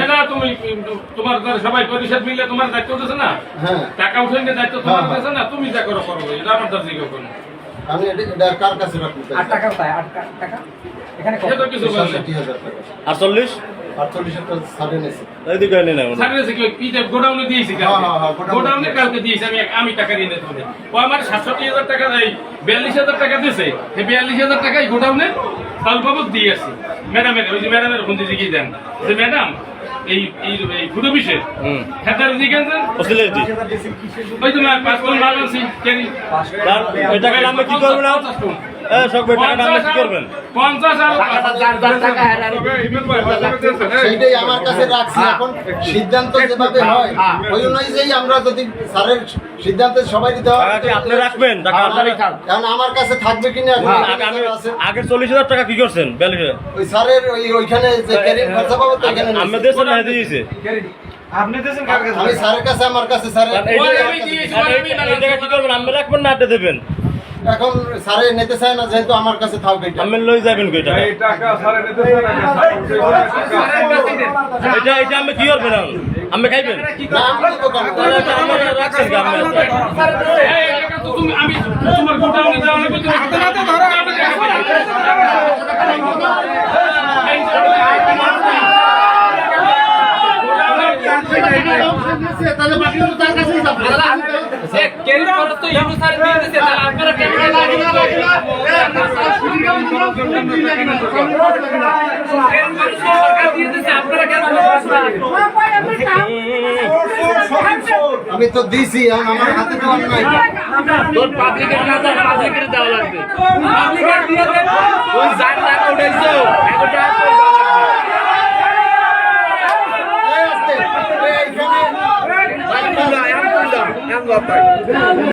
না তোমার সবাই পরিশোধ মিললে তোমার দায়িত্ব উঠেছে না? হ্যাঁ। টাকা উঠে দায়িত্ব তোমার না? তুমি করো আমার দাবি আমি কার কাছে টাকা কোথায়? গোডাউনে দিয়েছি হ্যাঁ, হ্যাঁ, হ্যাঁ, গোডাউনে কালকে দিয়েছি আমি আমি টাকা দিয়ে হবে ও আমার সাতষট্টি হাজার টাকা দেয় বিয়াল্লিশ হাজার টাকা দিয়েছে। এই বিয়াল্লিশ হাজার টাকাই গোডাউনে ফল বাবদ দিয়ে আসি। ম্যাডামের ওই যে ম্যাডামের ফোন দিয়ে গিয়ে দেন? যে ম্যাডাম এই এই এই ফুটো বিষয়ে হুম। খেতার দিকে অস্ট্রেলিয়া দি ওই তো পাঁচ কোন মাল আনছি কেনি ওই টাকা নামে কি করবেন না? সেইটাই আমার কাছে রাখছি এখন। সিদ্ধান্ত যেভাবে হয়। ওই অনুযায়ী আমরা যদি স্যারের সিদ্ধান্তে সবাই দিতে হয় আপনি রাখবেন টাকা কারণ আমার কাছে থাকবে কিনা আগে আমি আগে চল্লিশ হাজার টাকা কি করছেন ওই স্যারের ওই ওইখানে যে ক্যারিয়ার খরচা পাবো তো এখানে আমি দেশের না দিয়েছে। আমি স্যারের কাছে আমার কাছে স্যারের এই আমি কি করবেন? রাখবেন না আড্ডা দেবেন। এখন স্যারে নিতে চায় না যেহেতু আমার কাছে থাকবে। আমি লই যাবেন কই টাকা এই টাকা সাড়ে নিতে টাকা এটা এটা আমি কি করবেন আমি? আমি খাইবেন না, আমি রাখছেন তুমি তোমার তুমি হাতে হাতে ধরো আমি তো দিছি আমার হাতে তো নাই। তোর পাবলিকের না পাবলিকের দেওয়া লাগবে। পাবলিকের দিয়ে দে ওই যার টাকা উঠাইছো এখন টাকা দেওয়া লাগবে এই